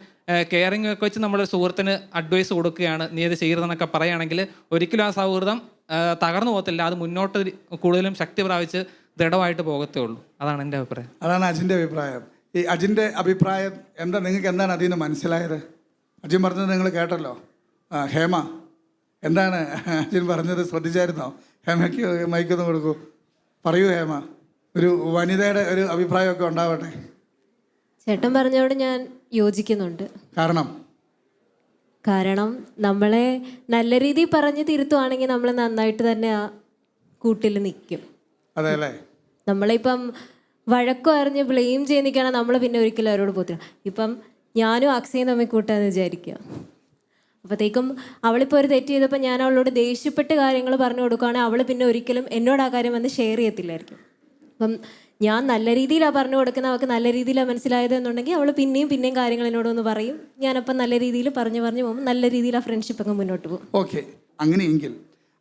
കെയറിംഗ് ഒക്കെ വെച്ച് നമ്മൾ സുഹൃത്തിന് അഡ്വൈസ് കൊടുക്കുകയാണ്. നീ അത് ചെയ്യരുതെന്നൊക്കെ പറയുകയാണെങ്കിൽ ഒരിക്കലും ആ സൗഹൃദം തകർന്നു പോകത്തില്ല. അത് മുന്നോട്ട് കൂടുതലും ശക്തി പ്രാപിച്ച് ദൃഢമായിട്ട് പോകത്തേ ഉള്ളൂ അതാണ് എന്റെ അഭിപ്രായം. അതാണ് അജിന്റെ അഭിപ്രായം. ഈ അജിന്റെ അഭിപ്രായം എന്താ? നിങ്ങൾക്ക് എന്താണ് അതിൽ നിന്ന് മനസ്സിലായത്? അജിൻ പറഞ്ഞത് നിങ്ങൾ കേട്ടല്ലോ. ഹേമ. എന്താണ് അച്ഛൻ പറഞ്ഞത്? ശ്രദ്ധിച്ചായിരുന്നോ? ഹേമയ്ക്ക് മൈക്കൊന്ന് കൊടുക്കൂ. പറയൂ ഹേമ. ഒരു വനിതയുടെ ഒരു അഭിപ്രായമൊക്കെ ഉണ്ടാവട്ടെ. ചേട്ടൻ പറഞ്ഞോട് ഞാൻ യോജിക്കുന്നുണ്ട്. കാരണം? കാരണം നമ്മളെ നല്ല രീതിയിൽ പറഞ്ഞ് തിരുത്തുവാണെങ്കിൽ നമ്മൾ നന്നായിട്ട് തന്നെ ആ കൂട്ടിൽ നിൽക്കും. അതെ അല്ലേ? നമ്മളിപ്പം വഴക്കും അറിഞ്ഞ് ബ്ലെയിം ചെയ്ത് നിൽക്കുകയാണെങ്കിൽ നമ്മൾ പിന്നെ ഒരിക്കലും അവരോട് പോത്തില്ല ഇപ്പം ഞാനും അക്ഷയും തമ്മിൽ കൂട്ടാന്ന് വിചാരിക്കുക. അപ്പോഴത്തേക്കും അവളിപ്പോൾ ഒരു തെറ്റ് ചെയ്തപ്പോൾ ഞാൻ അവളോട് ദേഷ്യപ്പെട്ട് കാര്യങ്ങൾ പറഞ്ഞു കൊടുക്കുകയാണെങ്കിൽ അവൾ പിന്നെ ഒരിക്കലും എന്നോട് ആ കാര്യം വന്ന് ഷെയർ ചെയ്യത്തില്ലായിരിക്കും. അപ്പം ഞാൻ നല്ല രീതിയിലാണ് പറഞ്ഞു കൊടുക്കുന്ന അവൾക്ക് നല്ല രീതിയിലാണ് മനസ്സിലായത് എന്നുണ്ടെങ്കിൽ അവൾ പിന്നെയും പിന്നെയും കാര്യങ്ങൾ എന്നോടൊന്ന് പറയും. ഞാനപ്പം നല്ല രീതിയിൽ പറഞ്ഞു പറഞ്ഞു പോകും നല്ല രീതിയിൽ ആ ഫ്രണ്ട്ഷിപ്പ് അങ്ങ് മുന്നോട്ട് പോകും. ഓക്കെ അങ്ങനെയെങ്കിൽ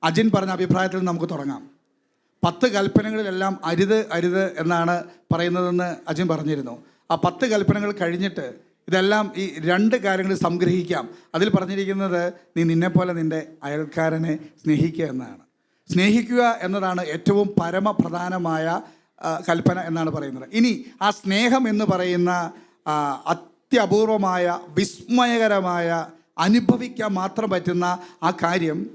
അജിൻ പറഞ്ഞ അഭിപ്രായത്തിൽ നമുക്ക് തുടങ്ങാം. പത്ത് കൽപ്പനകളിലെല്ലാം അരുത് അരുത് എന്നാണ് പറയുന്നതെന്ന് അജിൻ പറഞ്ഞിരുന്നു. ആ പത്ത് കൽപ്പനകൾ കഴിഞ്ഞിട്ട് ഇതെല്ലാം ഈ രണ്ട് കാര്യങ്ങൾ സംഗ്രഹിക്കാം. അതിൽ പറഞ്ഞിരിക്കുന്നത് നീ നിന്നെപ്പോലെ നിന്റെ അയൽക്കാരനെ സ്നേഹിക്കുക എന്നാണ്. സ്നേഹിക്കുക എന്നതാണ് ഏറ്റവും പരമപ്രധാനമായ കൽപ്പന എന്നാണ് പറയുന്നത്. ഇനി ആ സ്നേഹം എന്ന് പറയുന്ന അത്യപൂർവമായ വിസ്മയകരമായ അനുഭവിക്കാൻ മാത്രം പറ്റുന്ന ആ കാര്യം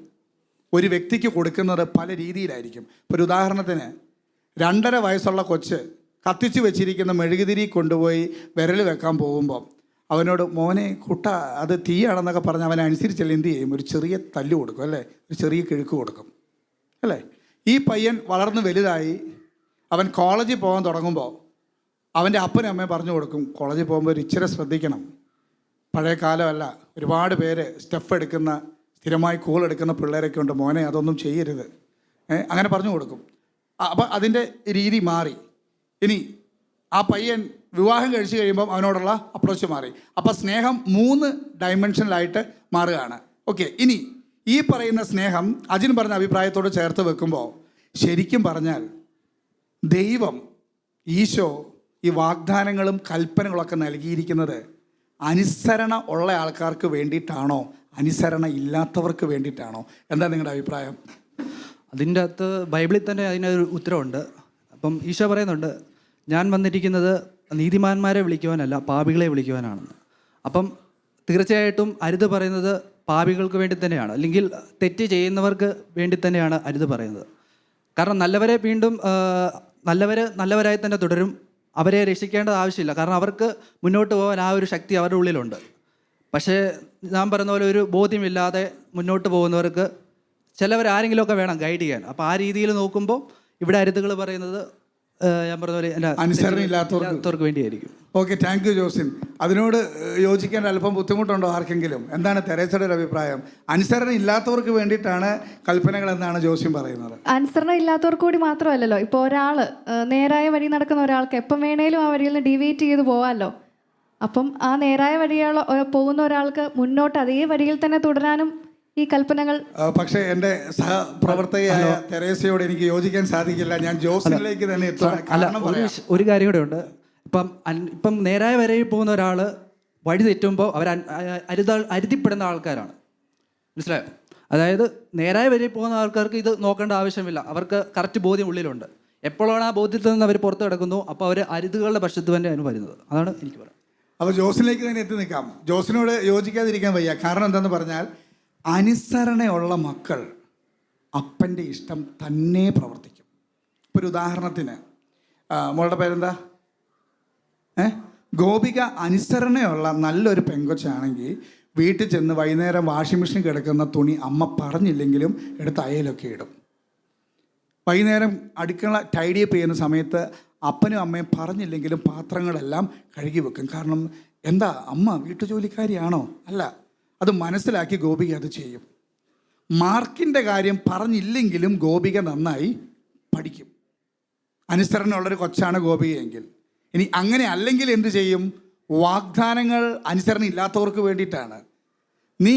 ഒരു വ്യക്തിക്ക് കൊടുക്കുന്നത് പല രീതിയിലായിരിക്കും. ഒരു ഉദാഹരണത്തിന് രണ്ടര വയസ്സുള്ള കൊച്ച് കത്തിച്ചു വെച്ചിരിക്കുന്ന മെഴുകുതിരി കൊണ്ടുപോയി വിരൽ വെക്കാൻ പോകുമ്പോൾ അവനോട് മോനെ കുട്ട അത് തീയാണെന്നൊക്കെ പറഞ്ഞ് അവനെ അനുസരിച്ചല്ല എന്ത് ചെയ്യും? ഒരു ചെറിയ തല്ല് കൊടുക്കും അല്ലേ? ഒരു ചെറിയ കിഴുക്ക് കൊടുക്കും അല്ലേ? ഈ പയ്യൻ വളർന്ന് വലുതായി അവൻ കോളേജിൽ പോകാൻ തുടങ്ങുമ്പോൾ അവന്റെ അപ്പനും അമ്മയും പറഞ്ഞു കൊടുക്കും കോളേജിൽ പോകുമ്പോൾ ഒരു ഇച്ചിരി ശ്രദ്ധിക്കണം. പഴയ കാലമല്ല ഒരുപാട് പേര് സ്റ്റെഫ് എടുക്കുന്ന സ്ഥിരമായി കൂൾ എടുക്കുന്ന പിള്ളേരൊക്കെ ഉണ്ട്. മോനെ അതൊന്നും ചെയ്യരുത്. അങ്ങനെ പറഞ്ഞു കൊടുക്കും. അപ്പം അതിന്റെ രീതി മാറി. ഇനി ആ പയ്യൻ വിവാഹം കഴിച്ചു കഴിയുമ്പം അവനോടുള്ള അപ്രോച്ച് മാറി. അപ്പോൾ സ്നേഹം മൂന്ന് ഡയമെൻഷനിലായിട്ട് മാറുകയാണ്. ഓക്കെ ഇനി ഈ പറയുന്ന സ്നേഹം അജിൻ പറഞ്ഞ അഭിപ്രായത്തോട് ചേർത്ത് വെക്കുമ്പോൾ ശരിക്കും പറഞ്ഞാൽ ദൈവം ഈശോ ഈ വാഗ്ദാനങ്ങളും കൽപ്പനകളൊക്കെ നൽകിയിരിക്കുന്നത് അനുസരണ ഉള്ള ആൾക്കാർക്ക് വേണ്ടിയിട്ടാണോ? അനുസരണ ഇല്ലാത്തവർക്ക് വേണ്ടിയിട്ടാണോ? എന്താ നിങ്ങളുടെ അഭിപ്രായം? അതിന്റെ അകത്ത് ബൈബിളിൽ തന്നെ അതിനൊരു ഉത്തരവുണ്ട്. അപ്പം ഈശോ പറയുന്നുണ്ട് ഞാൻ വന്നിരിക്കുന്നത് നീതിമാന്മാരെ വിളിക്കുവാനല്ല പാപികളെ വിളിക്കുവാനാണെന്ന്. അപ്പം തീർച്ചയായിട്ടും അരുത് പറയുന്നത് പാപികൾക്ക് വേണ്ടി തന്നെയാണ്. അല്ലെങ്കിൽ തെറ്റ് ചെയ്യുന്നവർക്ക് വേണ്ടി തന്നെയാണ് അരുത് പറയുന്നത്. കാരണം നല്ലവരെ വീണ്ടും നല്ലവർ നല്ലവരായി തന്നെ തുടരും. അവരെ രക്ഷിക്കേണ്ടത് ആവശ്യമില്ല. കാരണം അവർക്ക് മുന്നോട്ട് പോകാൻ ആ ഒരു ശക്തി അവരുടെ ഉള്ളിലുണ്ട്. പക്ഷേ ഞാൻ പറയുന്ന പോലെ ഒരു ബോധ്യമില്ലാതെ മുന്നോട്ട് പോകുന്നവർക്ക് ചിലവർ ആരെങ്കിലുമൊക്കെ വേണം ഗൈഡ് ചെയ്യാൻ. അപ്പോൾ ആ രീതിയിൽ നോക്കുമ്പോൾ ഇവിടെ അരുതുകൾ പറയുന്നത് ഞാൻ പറഞ്ഞ പോലെ അല്ല അനുസരണ ഇല്ലാത്തവർക്ക് ഇല്ലാത്തവർക്ക് വേണ്ടിയായിരിക്കും. Okay thank you Josin. അതിനോട് യോജിക്കാൻ അല്പം ബുദ്ധിമുട്ടുണ്ടോ ആർക്കെങ്കിലും? എന്താണ് തെരേസയുടെ ഒരു അഭിപ്രായം? അനുസരണ ഇല്ലാത്തവർക്ക് വേണ്ടിയിട്ടാണ് കൽപ്പനകൾ എന്നാണ് ജോസിൻ പറയുന്നത്. അനുസരണ ഇല്ലാത്തവർക്ക് കൂടി മാത്രമല്ലല്ലോ. ഇപ്പോൾ ഒരാൾ നേരായ വഴി നടക്കുന്ന ഒരാൾക്ക് എപ്പം വേണേലും ആ വഴിയിൽ നിന്ന് ഡിവേറ്റ് ചെയ്ത് പോകാമല്ലോ അപ്പം ആ നേരായ വഴിയുള്ള പോകുന്ന ഒരാൾക്ക് മുന്നോട്ട് അതേ വഴിയിൽ തന്നെ തുടരാനും ഈ കൽപ്പനകൾ പക്ഷേ എന്റെ സഹപ്രവർത്തകയായ തെരേസയോട് എനിക്ക് യോജിക്കാൻ സാധിക്കില്ല. ഞാൻ ജോസിലേക്ക് തന്നെ എത്തുകയാണ് ഒരു പറയാം. കാര്യം കൂടെ ഉണ്ട്. ഇപ്പം ഇപ്പം നേരായ വരയിൽ പോകുന്ന ഒരാൾ വഴി തെറ്റുമ്പോൾ അവർ അരുത അരുതിപ്പെടുന്ന ആൾക്കാരാണ്. മനസ്സിലായോ? അതായത് നേരായ വരയിൽ പോകുന്ന ആൾക്കാർക്ക് ഇത് നോക്കേണ്ട ആവശ്യമില്ല. അവർക്ക് കറക്റ്റ് ബോധ്യം ഉള്ളിലുണ്ട്. എപ്പോഴാണ് ആ ബോധ്യത്തിൽ നിന്ന് അവർ പുറത്ത് കിടക്കുന്നു? അപ്പോൾ അവർ അരുതുകളുടെ പക്ഷത്ത് തന്നെയാണ് വരുന്നത്. അതാണ് എനിക്ക് പറയുന്നത് അപ്പോൾ ജോസിലേക്ക് തന്നെ എത്തി നിൽക്കാം. ജോസിനോട് യോജിക്കാതിരിക്കാൻ വയ്യ. കാരണം എന്താണെന്ന് പറഞ്ഞാൽ അനുസരണയുള്ള മക്കൾ അപ്പന്റെ ഇഷ്ടം തന്നെ പ്രവർത്തിക്കും. ഇപ്പോൾ ഒരു ഉദാഹരണത്തിന് മോളുടെ പേരെന്താ? ഏ? ഗോപിക അനുസരണയുള്ള നല്ലൊരു പെങ്കൊച്ചാണെങ്കിൽ വീട്ടിൽ ചെന്ന് വൈകുന്നേരം വാഷിംഗ് മെഷീൻ കിടക്കുന്ന തുണി അമ്മ പറഞ്ഞില്ലെങ്കിലും എടുത്ത് അയലൊക്കെ ഇടും. വൈകുന്നേരം അടുക്കള ടൈഡിയപ്പ് ചെയ്യുന്ന സമയത്ത് അപ്പനും അമ്മയും പറഞ്ഞില്ലെങ്കിലും പാത്രങ്ങളെല്ലാം കഴുകി വെക്കും. കാരണം എന്താ അമ്മ വീട്ടുജോലിക്കാരിയാണോ? അല്ല. അത് മനസ്സിലാക്കി ഗോപിക അത് ചെയ്യും. മാർക്കിന്റെ കാര്യം പറഞ്ഞില്ലെങ്കിലും ഗോപിക നന്നായി പഠിക്കും. അനുസരണമുള്ളൊരു കൊച്ചാണ് ഗോപികയെങ്കിൽ. ഇനി അങ്ങനെ അല്ലെങ്കിൽ എന്ത് ചെയ്യും? വാഗ്ദാനങ്ങൾ അനുസരണം ഇല്ലാത്തവർക്ക് വേണ്ടിയിട്ടാണ്. നീ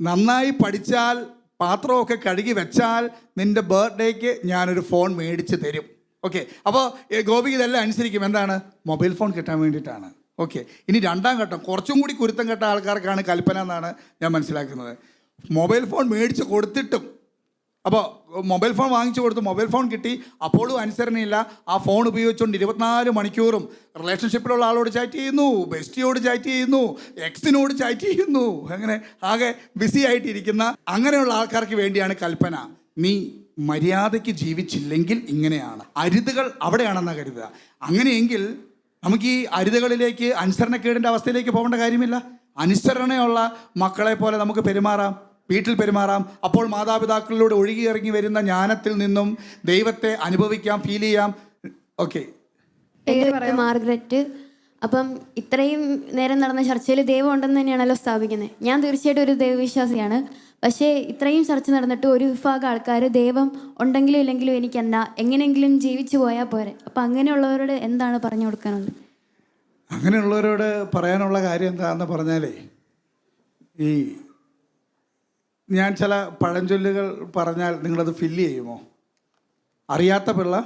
നന്നായി പഠിച്ചാൽ പാത്രമൊക്കെ കഴുകി വെച്ചാൽ നിന്റെ ബർത്ത്ഡേക്ക് ഞാനൊരു ഫോൺ മേടിച്ച് തരും. ഓക്കെ. അപ്പോൾ ഗോപിക ഇതെല്ലാം അനുസരിക്കും. എന്താണ്? മൊബൈൽ ഫോൺ കിട്ടാൻ വേണ്ടിയിട്ടാണ്. ഓക്കെ ഇനി രണ്ടാം ഘട്ടം. കുറച്ചും കൂടി കുരുത്തം കെട്ട ആൾക്കാർക്കാണ് കൽപ്പന എന്നാണ് ഞാൻ മനസ്സിലാക്കുന്നത്. മൊബൈൽ ഫോൺ മേടിച്ച് കൊടുത്തിട്ടും. അപ്പോൾ മൊബൈൽ ഫോൺ വാങ്ങിച്ചു കൊടുത്തു മൊബൈൽ ഫോൺ കിട്ടി. അപ്പോഴും അനുസരണയില്ല. ആ ഫോൺ ഉപയോഗിച്ചുകൊണ്ട് ഇരുപത്തിനാല് മണിക്കൂറും റിലേഷൻഷിപ്പിലുള്ള ആളോട് ചാറ്റ് ചെയ്യുന്നു. ബെസ്റ്റിയോട് ചാറ്റ് ചെയ്യുന്നു. എക്സിനോട് ചാറ്റ് ചെയ്യുന്നു. അങ്ങനെ ആകെ ബിസി ആയിട്ടിരിക്കുന്ന അങ്ങനെയുള്ള ആൾക്കാർക്ക് വേണ്ടിയാണ് കൽപ്പന. നീ മര്യാദയ്ക്ക് ജീവിച്ചില്ലെങ്കിൽ ഇങ്ങനെയാണ്. അരുതുകൾ അവിടെയാണെന്നാണ് കരുതുക. അങ്ങനെയെങ്കിൽ നമുക്ക് ഈ അരുതകളിലേക്ക് അനുസരണക്കേടിന്റെ അവസ്ഥയിലേക്ക് പോകേണ്ട കാര്യമില്ല. അനുസരണയുള്ള മക്കളെ പോലെ നമുക്ക് പെരുമാറാം വീട്ടിൽ പെരുമാറാം. അപ്പോൾ മാതാപിതാക്കളിലൂടെ ഒഴുകി ഇറങ്ങി വരുന്ന ജ്ഞാനത്തിൽ നിന്നും ദൈവത്തെ അനുഭവിക്കാം ഫീൽ ചെയ്യാം. ഓക്കെ മാർഗ്രറ്റ് അപ്പം ഇത്രയും നേരം നടന്ന ചർച്ചയിൽ ദൈവം ഉണ്ടെന്ന് തന്നെയാണല്ലോ സ്ഥാപിക്കുന്നത്. ഞാൻ തീർച്ചയായിട്ടും ഒരു ദൈവവിശ്വാസിയാണ്. പക്ഷേ ഇത്രയും ചർച്ച നടന്നിട്ട് ഒരു വിഭാഗം ആൾക്കാർ ദൈവം ഉണ്ടെങ്കിലും ഇല്ലെങ്കിലും എനിക്ക് എന്നാ എങ്ങനെയെങ്കിലും ജീവിച്ചു പോയാൽ പോരെ. അപ്പം അങ്ങനെയുള്ളവരോട് എന്താണ് പറഞ്ഞു കൊടുക്കാനുള്ളത്? അങ്ങനെയുള്ളവരോട് പറയാനുള്ള കാര്യം എന്താണെന്ന് പറഞ്ഞാലേ ഈ ഞാൻ ചില പഴഞ്ചൊല്ലുകൾ പറഞ്ഞാൽ നിങ്ങളത് ഫില്ല് ചെയ്യുമോ? അറിയാത്ത പിള്ള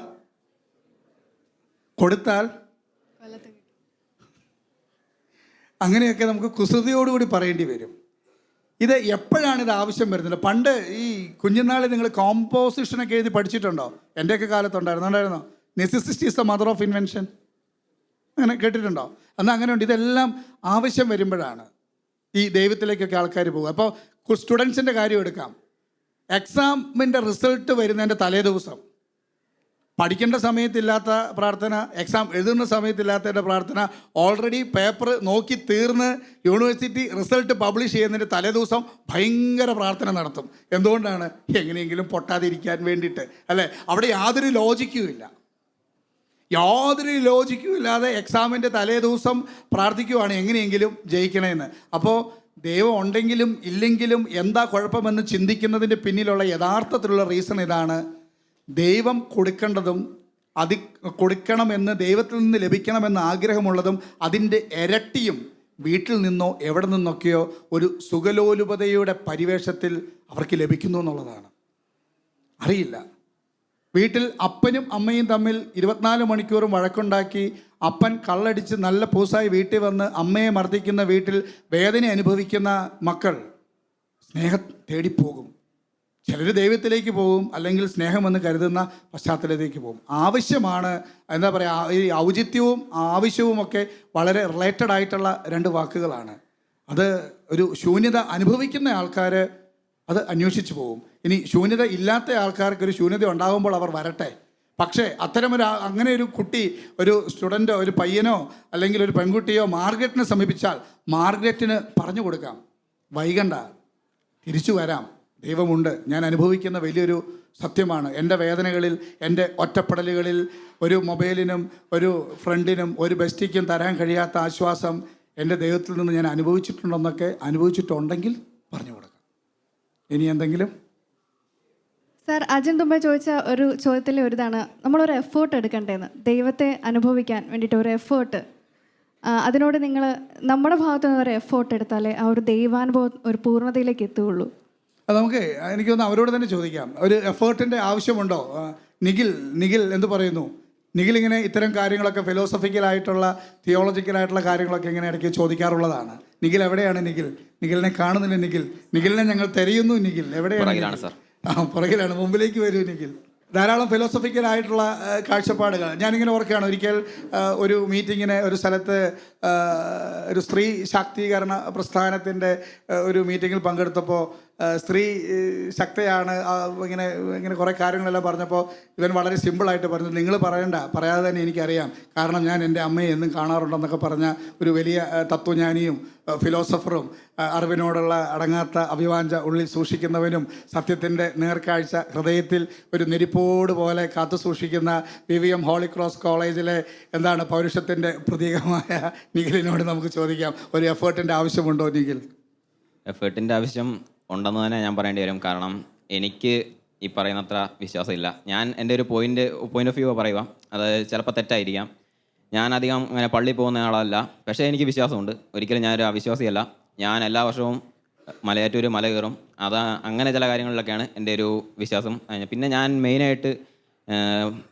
കൊടുത്താൽ അങ്ങനെയൊക്കെ നമുക്ക് കുസൃതിയോടുകൂടി പറയേണ്ടി വരും. ഇത് എപ്പോഴാണ് ഇത് ആവശ്യം വരുന്നത്? പണ്ട് ഈ കുഞ്ഞുനാളിൽ നിങ്ങൾ കോമ്പോസിഷനൊക്കെ എഴുതി പഠിച്ചിട്ടുണ്ടോ? എന്റെയൊക്കെ കാലത്തുണ്ടായിരുന്നു. ഉണ്ടായിരുന്നോ necessity is the mother of invention അങ്ങനെ കേട്ടിട്ടുണ്ടോ? എന്നാൽ അങ്ങനെ ഉണ്ട്. ഇതെല്ലാം ആവശ്യം വരുമ്പോഴാണ് ഈ ദൈവത്തിലേക്കൊക്കെ ആൾക്കാർ പോകുക. അപ്പോൾ സ്റ്റുഡൻസിന്റെ കാര്യം എടുക്കാം. എക്സാമിന്റെ റിസൾട്ട് വരുന്നതിന്റെ തലേ ദിവസം. പഠിക്കേണ്ട സമയത്തില്ലാത്ത പ്രാർത്ഥന എക്സാം എഴുതുന്ന സമയത്തില്ലാത്തതിന്റെ പ്രാർത്ഥന ഓൾറെഡി പേപ്പർ നോക്കി തീർന്ന് യൂണിവേഴ്സിറ്റി റിസൾട്ട് പബ്ലിഷ് ചെയ്യുന്നതിന്റെ തലേദിവസം ഭയങ്കര പ്രാർത്ഥന നടത്തും. എന്തുകൊണ്ടാണ്? എങ്ങനെയെങ്കിലും പൊട്ടാതിരിക്കാൻ വേണ്ടിയിട്ട്. അല്ലേ? അവിടെ യാതൊരു ലോജിക്കും ഇല്ല. യാതൊരു ലോജിക്കും ഇല്ലാതെ എക്സാമിന്റെ തലേ ദിവസം പ്രാർത്ഥിക്കുവാണ് എങ്ങനെയെങ്കിലും ജയിക്കണമെന്ന് അപ്പോൾ ദൈവം ഉണ്ടെങ്കിലും ഇല്ലെങ്കിലും എന്താ കുഴപ്പമെന്ന് ചിന്തിക്കുന്നതിന്റെ പിന്നിലുള്ള യഥാർത്ഥത്തിലുള്ള റീസൺ ഇതാണ് ദൈവം കൊടുക്കേണ്ടതും അതി കൊടുക്കണമെന്ന് ദൈവത്തിൽ നിന്ന് ലഭിക്കണമെന്ന് ആഗ്രഹമുള്ളതും അതിന്റെ ഇരട്ടിയും വീട്ടിൽ നിന്നോ എവിടെ നിന്നൊക്കെയോ ഒരു സുഖലോലുപതയുടെ പരിവേഷത്തിൽ അവർക്ക് ലഭിക്കുന്നു എന്നുള്ളതാണ്. അറിയില്ല. വീട്ടിൽ അപ്പനും അമ്മയും തമ്മിൽ ഇരുപത്തിനാല് മണിക്കൂറും വഴക്കുണ്ടാക്കി അപ്പൻ കള്ളടിച്ച് നല്ല പൂസായി വീട്ടിൽ വന്ന് അമ്മയെ മർദ്ദിക്കുന്ന വീട്ടിൽ വേദന അനുഭവിക്കുന്ന മക്കൾ സ്നേഹം തേടിപ്പോകും. ചിലർ ദൈവത്തിലേക്ക് പോകും അല്ലെങ്കിൽ സ്നേഹമെന്ന് കരുതുന്ന പശ്ചാത്തലത്തിലേക്ക് പോകും. ആവശ്യമാണ് എന്താ പറയുക ഈ ഔചിത്യവും ആവശ്യവും ഒക്കെ വളരെ റിലേറ്റഡ് ആയിട്ടുള്ള രണ്ട് വാക്കുകളാണ്. അത് ഒരു ശൂന്യത അനുഭവിക്കുന്ന ആൾക്കാർ അത് അന്വേഷിച്ച് പോകും. ഇനി ശൂന്യത ഇല്ലാത്ത ആൾക്കാർക്ക് ഒരു ശൂന്യത ഉണ്ടാകുമ്പോൾ അവർ വരട്ടെ. പക്ഷേ അത്തരമൊരു ഒരു അങ്ങനെ ഒരു കുട്ടി ഒരു സ്റ്റുഡന്റോ ഒരു പയ്യനോ അല്ലെങ്കിൽ ഒരു പെൺകുട്ടിയോ മാർഗരറ്റിനെ സമീപിച്ചാൽ മാർഗരറ്റിന് പറഞ്ഞു കൊടുക്കാം. വൈകണ്ട. തിരിച്ചു വരാം. ദൈവമുണ്ട്. ഞാൻ അനുഭവിക്കുന്ന വലിയൊരു സത്യമാണ്. എന്റെ വേദനകളിൽ എന്റെ ഒറ്റപ്പെടലുകളിൽ ഒരു മൊബൈലിനും ഒരു ഫ്രണ്ടിനും ഒരു ബെസ്റ്റിക്കും തരാൻ കഴിയാത്ത ആശ്വാസം എന്റെ ദൈവത്തിൽ നിന്ന് ഞാൻ അനുഭവിച്ചിട്ടുണ്ടെന്നൊക്കെ അനുഭവിച്ചിട്ടുണ്ടെങ്കിൽ പറഞ്ഞു കൊടുക്കാം. ഇനി എന്തെങ്കിലും? സാർ അജൻ തുമ്പ ചോദിച്ച ഒരു ചോദ്യത്തിലെ ഒരു ഇതാണ് നമ്മളൊരു എഫേർട്ട് എടുക്കണ്ടേന്ന്. ദൈവത്തെ അനുഭവിക്കാൻ വേണ്ടിയിട്ട് ഒരു എഫേർട്ട് അതിനോട് നിങ്ങൾ നമ്മുടെ ഭാഗത്തുനിന്ന് ഒരു എഫേർട്ട് എടുത്താലേ ആ ഒരു ദൈവാനുഭവം ഒരു പൂർണതയിലേക്ക് എത്തുകയുള്ളൂ. അത് നമുക്ക് എനിക്ക് തോന്നുന്നു അവരോട് തന്നെ ചോദിക്കാം. ഒരു എഫേർട്ടിന്റെ ആവശ്യമുണ്ടോ? നിഖിൽ നിഖിൽ എന്ത് പറയുന്നു? നിഖിൽ ഇങ്ങനെ ഇത്തരം കാര്യങ്ങളൊക്കെ ഫിലോസഫിക്കലായിട്ടുള്ള തിയോളജിക്കലായിട്ടുള്ള കാര്യങ്ങളൊക്കെ ഇങ്ങനെ ഇടയ്ക്ക് ചോദിക്കാറുള്ളതാണ്. നിഖിൽ എവിടെയാണ് നിഖിൽ? നിഖിലിനെ കാണുന്നില്ല നിഖിൽ. നിഖിലിനെ ഞങ്ങൾ തിരയുന്നു നിഖിൽ. എവിടെയാണ്? ആ പുറകിലാണ്. മുമ്പിലേക്ക് വരൂ നിഖിൽ. ധാരാളം ഫിലോസഫിക്കലായിട്ടുള്ള കാഴ്ചപ്പാടുകൾ. ഞാനിങ്ങനെ ഓർക്കുകയാണ്. ഒരിക്കൽ ഒരു മീറ്റിങ്ങിന് ഒരു സ്ഥലത്ത് ഒരു സ്ത്രീ ശാക്തീകരണ പ്രസ്ഥാനത്തിന്റെ ഒരു മീറ്റിങ്ങിൽ പങ്കെടുത്തപ്പോൾ സ്ത്രീ ശക്തയാണ്. ഇങ്ങനെ ഇങ്ങനെ കുറേ കാര്യങ്ങളെല്ലാം പറഞ്ഞപ്പോൾ ഇവൻ വളരെ സിമ്പിളായിട്ട് പറഞ്ഞു നിങ്ങൾ പറയണ്ട പറയാതെ തന്നെ എനിക്കറിയാം. കാരണം ഞാൻ എന്റെ അമ്മയെ എന്നും കാണാറുണ്ടെന്നൊക്കെ പറഞ്ഞ ഒരു വലിയ തത്വജ്ഞാനിയും ഫിലോസഫറും അറിവിനോടുള്ള അടങ്ങാത്ത അഭിവാഞ്ച ഉള്ളിൽ സൂക്ഷിക്കുന്നവനും സത്യത്തിന്റെ നേർക്കാഴ്ച ഹൃദയത്തിൽ ഒരു നെരിപ്പോട് പോലെ കാത്തു സൂക്ഷിക്കുന്ന V V M Holy Cross കോളേജിലെ എന്താണ് പൗരുഷത്തിന്റെ പ്രതീകമായ നിഖിലിനോട് നമുക്ക് ചോദിക്കാം. ഒരു എഫേർട്ടിന്റെ ആവശ്യമുണ്ടോ നിഖിൽ? എഫേർട്ടിന്റെ ആവശ്യം ഉണ്ടെന്ന് തന്നെ ഞാൻ പറയേണ്ടി വരും. കാരണം എനിക്ക് ഈ പറയുന്നത്ര വിശ്വാസമില്ല. ഞാൻ എന്റെ ഒരു പോയിന്റ് പോയിന്റ് ഓഫ് വ്യൂ പറയുക അത് ചിലപ്പോൾ തെറ്റായിരിക്കാം. ഞാൻ അധികം അങ്ങനെ പള്ളി പോകുന്ന ആളല്ല. പക്ഷേ എനിക്ക് വിശ്വാസമുണ്ട്. ഒരിക്കലും ഞാനൊരു അവിശ്വാസിയല്ല. ഞാൻ എല്ലാ വർഷവും മലയാറ്റൂർ മല കയറും. അത് അങ്ങനെ ചില കാര്യങ്ങളിലൊക്കെയാണ് എന്റെ ഒരു വിശ്വാസം. പിന്നെ ഞാൻ മെയിനായിട്ട്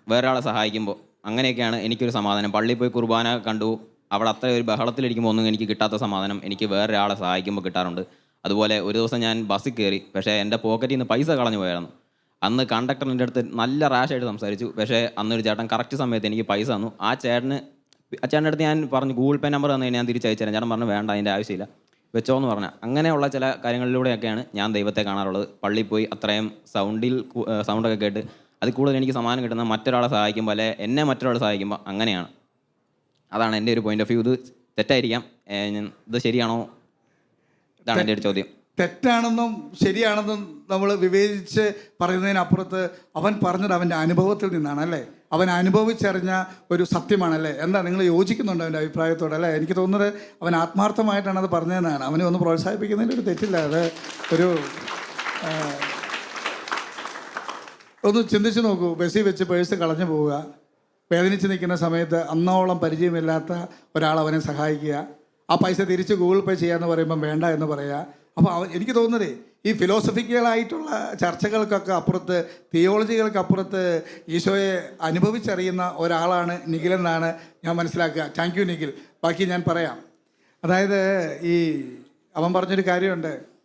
വേറൊരാളെ സഹായിക്കുമ്പോൾ അങ്ങനെയൊക്കെയാണ് എനിക്കൊരു സമാധാനം. പള്ളിയിൽ പോയി കുർബാന കണ്ടു. അവിടെ അത്ര ഒരു ബഹളത്തിലിരിക്കുമ്പോൾ ഒന്നും എനിക്ക് കിട്ടാത്ത സമാധാനം. എനിക്ക് വേറൊരാളെ സഹായിക്കുമ്പോൾ കിട്ടാറുണ്ട്. അതുപോലെ ഒരു ദിവസം ഞാൻ ബസ്സിൽ കയറി പക്ഷേ എന്റെ പോക്കറ്റിൽ നിന്ന് പൈസ കളഞ്ഞു പോയായിരുന്നു. അന്ന് കണ്ടക്ടറിന്റെ അടുത്ത് നല്ല റാഷായിട്ട് സംസാരിച്ചു. പക്ഷേ അന്നൊരു ചേട്ടൻ കറക്റ്റ് സമയത്ത് എനിക്ക് പൈസ തന്നു. ആ ചേട്ടന് ആ ചേട്ടന്റെ അടുത്ത് ഞാൻ പറഞ്ഞു ഗൂഗിൾ പേ നമ്പർ തന്നു ഞാൻ തിരിച്ചയച്ചു തരാം. ചേട്ടൻ പറഞ്ഞു വേണ്ട അതിന്റെ ആവശ്യമില്ല. വെച്ചോ എന്ന് പറഞ്ഞാൽ അങ്ങനെയുള്ള ചില കാര്യങ്ങളിലൂടെയൊക്കെയാണ് ഞാൻ ദൈവത്തെ കാണാറുള്ളത്. പള്ളിയിൽ പോയി അത്രയും സൗണ്ടിൽ സൗണ്ടൊക്കെ കേട്ട് അതിൽ കൂടുതൽ എനിക്ക് സമ്മാനം കിട്ടുന്ന മറ്റൊരാളെ സഹായിക്കുമ്പോൾ അല്ലെ എന്നെ മറ്റൊരാളെ സഹായിക്കുമ്പോൾ അങ്ങനെയാണ്. അതാണ് എന്റെ ഒരു പോയിന്റ് ഓഫ് വ്യൂ ഇത് തെറ്റായിരിക്കാം. ഇത് ശരിയാണോ? ഇതാണ് എന്റെ ഒരു ചോദ്യം. തെറ്റാണെന്നും ശരിയാണെന്നും നമ്മൾ വിവേചിച്ച് പറയുന്നതിനപ്പുറത്ത് അവൻ പറഞ്ഞത് അവന്റെ അനുഭവത്തിൽ നിന്നാണ് അല്ലേ? അവൻ അനുഭവിച്ചറിഞ്ഞ ഒരു സത്യമാണല്ലേ? എന്താ നിങ്ങൾ യോജിക്കുന്നുണ്ടോ അവന്റെ അഭിപ്രായത്തോടെ അല്ലേ? എനിക്ക് തോന്നുന്നത് അവൻ ആത്മാർത്ഥമായിട്ടാണ് അത് പറഞ്ഞതെന്നാണ്. അവനെ ഒന്ന് പ്രോത്സാഹിപ്പിക്കുന്നതിൽ ഒരു തെറ്റില്ല അത് ഒരു ഒന്ന് ചിന്തിച്ച് നോക്കൂ. ബസ്സിൽ വെച്ച് പേഴ്സ് കളഞ്ഞു പോവുക. വേദനിച്ച് നിൽക്കുന്ന സമയത്ത് അന്നോളം പരിചയമില്ലാത്ത ഒരാൾ അവനെ സഹായിക്കുക. ആ പൈസ തിരിച്ച് ഗൂഗിൾ പേ ചെയ്യാന്ന് പറയുമ്പം വേണ്ട എന്ന് പറയുക അപ്പോൾ എനിക്ക് തോന്നുന്നതേ ഈ ഫിലോസഫിക്കലായിട്ടുള്ള ചർച്ചകൾക്കൊക്കെ അപ്പുറത്ത് തിയോളജികൾക്ക് അപ്പുറത്ത് ഈശോയെ അനുഭവിച്ചറിയുന്ന ഒരാളാണ് നിഖിലെന്നാണ് ഞാൻ മനസ്സിലാക്കുക. Thank you Nikhil. ബാക്കി ഞാൻ പറയാം. അതായത് ഈ അവൻ പറഞ്ഞൊരു കാര്യമുണ്ട്.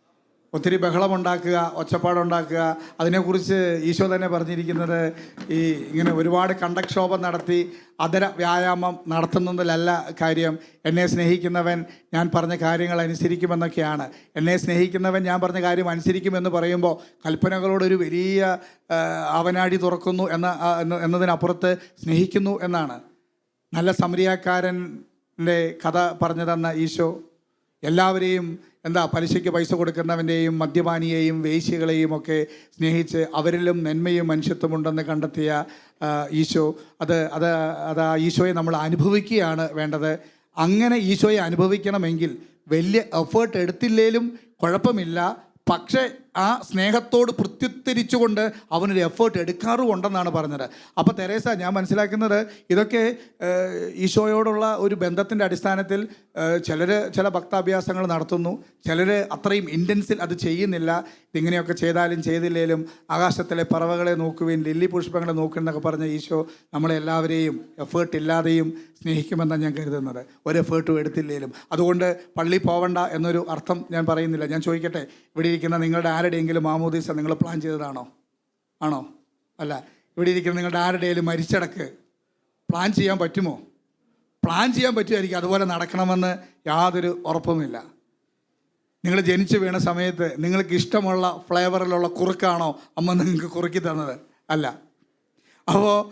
ഒത്തിരി ബഹളമുണ്ടാക്കുക ഒച്ചപ്പാടുണ്ടാക്കുക. അതിനെക്കുറിച്ച് ഈശോ തന്നെ പറഞ്ഞിരിക്കുന്നത് ഈ ഇങ്ങനെ ഒരുപാട് കണ്ടക്ഷോഭം നടത്തി അതര വ്യായാമം നടത്തുന്നതിലല്ല കാര്യം. എന്നെ സ്നേഹിക്കുന്നവൻ ഞാൻ പറഞ്ഞ കാര്യങ്ങൾ അനുസരിക്കുമെന്നൊക്കെയാണ്. എന്നെ സ്നേഹിക്കുന്നവൻ ഞാൻ പറഞ്ഞ കാര്യം അനുസരിക്കുമെന്ന് പറയുമ്പോൾ കൽപ്പനകളോടൊരു വലിയ അവനാടി തുറക്കുന്നു എന്ന എന്നതിനപ്പുറത്ത് സ്നേഹിക്കുന്നു എന്നാണ്. നല്ല സമരിയാക്കാരന്റെ കഥ പറഞ്ഞു തന്ന ഈശോ എല്ലാവരെയും എന്താ പലിശയ്ക്ക് പൈസ കൊടുക്കുന്നവന്റെയും മദ്യപാനിയെയും വേശ്യകളെയും ഒക്കെ സ്നേഹിച്ച് അവരിലും നന്മയും മനുഷ്യത്വമുണ്ടെന്ന് കണ്ടെത്തിയ ഈശോ. അത് അത് അത് ആ ഈശോയെ നമ്മൾ അനുഭവിക്കുകയാണ് വേണ്ടത്. അങ്ങനെ ഈശോയെ അനുഭവിക്കണമെങ്കിൽ വലിയ എഫേർട്ട് എടുത്തില്ലേലും കുഴപ്പമില്ല. പക്ഷേ ആ സ്നേഹത്തോട് പ്രത്യുത്തരിച്ചുകൊണ്ട് അവനൊരു എഫേർട്ട് എടുക്കാറുമുണ്ടെന്നാണ് പറഞ്ഞത്. അപ്പോൾ തെരേസ ഞാൻ മനസ്സിലാക്കുന്നത് ഇതൊക്കെ ഈശോയോടുള്ള ഒരു ബന്ധത്തിന്റെ അടിസ്ഥാനത്തിൽ ചിലർ ചില ഭക്താഭ്യാസങ്ങൾ നടത്തുന്നു ചിലർ അത്രയും ഇന്റൻസിൽ അത് ചെയ്യുന്നില്ല. ഇതിങ്ങനെയൊക്കെ ചെയ്താലും ചെയ്തില്ലേലും ആകാശത്തിലെ പറവകളെ നോക്കുവേൻ ലില്ലി പുഷ്പങ്ങളെ നോക്കുമെന്നൊക്കെ പറഞ്ഞ ഈശോ നമ്മളെ എല്ലാവരെയും എഫേർട്ട് ഇല്ലാതെയും സ്നേഹിക്കുമെന്നാണ് ഞാൻ കരുതുന്നത്. ഒരു എഫേർട്ടും എടുത്തില്ലേലും. അതുകൊണ്ട് പള്ളി പോവണ്ട എന്നൊരു അർത്ഥം ഞാൻ പറയുന്നില്ല. ഞാൻ ചോദിക്കട്ടെ ഇവിടെ ഇരിക്കുന്ന നിങ്ങളുടെ ആരുടെയെങ്കിലും മാമോദീസ നിങ്ങൾ പ്ലാൻ ചെയ്തതാണോ? ആണോ? അല്ല ഇവിടെ ഇരിക്കുന്ന നിങ്ങളുടെ ആരുടെയെങ്കിലും മരിച്ചടക്ക് പ്ലാൻ ചെയ്യാൻ പറ്റുമോ? പ്ലാൻ ചെയ്യാൻ പറ്റുമായിരിക്കും. അതുപോലെ നടക്കണമെന്ന് യാതൊരു ഉറപ്പുമില്ല. നിങ്ങൾ ജനിച്ചു വീണ സമയത്ത് നിങ്ങൾക്ക് ഇഷ്ടമുള്ള ഫ്ലേവറിലുള്ള കുറുക്കാണോ അമ്മ നിങ്ങൾക്ക് കുറുക്കി തന്നത്? അല്ല. അപ്പോൾ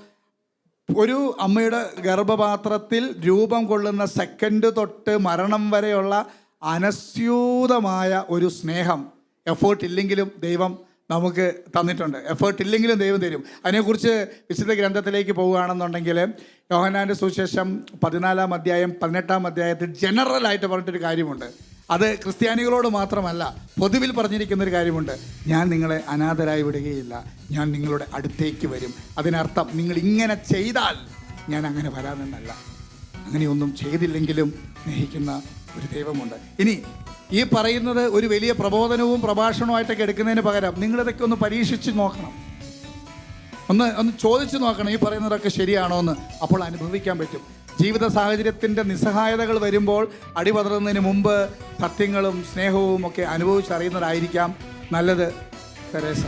ഒരു അമ്മയുടെ ഗർഭപാത്രത്തിൽ രൂപം കൊള്ളുന്ന സെക്കൻഡ് തൊട്ട് മരണം വരെയുള്ള അനസ്യൂതമായ ഒരു സ്നേഹം എഫേർട്ട് ഇല്ലെങ്കിലും ദൈവം നമുക്ക് തന്നിട്ടുണ്ട്. എഫേർട്ട് ഇല്ലെങ്കിലും ദൈവം തരും. അതിനെക്കുറിച്ച് വിശുദ്ധ ഗ്രന്ഥത്തിലേക്ക് പോവുകയാണെന്നുണ്ടെങ്കിൽ യോഹനാന്റെ സുശേഷം പതിനാലാം അധ്യായം പതിനെട്ടാം അധ്യായത്തിൽ ജനറലായിട്ട് പറഞ്ഞിട്ടൊരു കാര്യമുണ്ട്. അത് ക്രിസ്ത്യാനികളോട് മാത്രമല്ല പൊതുവിൽ പറഞ്ഞിരിക്കുന്ന ഒരു കാര്യമുണ്ട്. ഞാൻ നിങ്ങളെ അനാഥരായി വിടുകയില്ല. ഞാൻ നിങ്ങളുടെ അടുത്തേക്ക് വരും. അതിനർത്ഥം നിങ്ങൾ ഇങ്ങനെ ചെയ്താൽ ഞാൻ അങ്ങനെ വരാമെന്നല്ല. അങ്ങനെയൊന്നും ചെയ്തില്ലെങ്കിലും സ്നേഹിക്കുന്ന ഒരു ദൈവമുണ്ട്. ഇനി ഈ പറയുന്നത് ഒരു വലിയ പ്രബോധനവും പ്രഭാഷണവുമായിട്ടൊക്കെ എടുക്കുന്നതിന് പകരം നിങ്ങളിതൊക്കെ ഒന്ന് പരീക്ഷിച്ച് നോക്കണം. ഒന്ന് ഒന്ന് ചോദിച്ചു നോക്കണം ഈ പറയുന്നതൊക്കെ ശരിയാണോ എന്ന് അപ്പോൾ അനുഭവിക്കാൻ പറ്റും. ജീവിത സാഹചര്യത്തിന്റെ നിസ്സഹായതകൾ വരുമ്പോൾ അടിപതറുന്നതിന് മുമ്പ് സത്യങ്ങളും സ്നേഹവും ഒക്കെ അനുഭവിച്ചറിയുന്നതായിരിക്കാം നല്ലത് തെരേസ.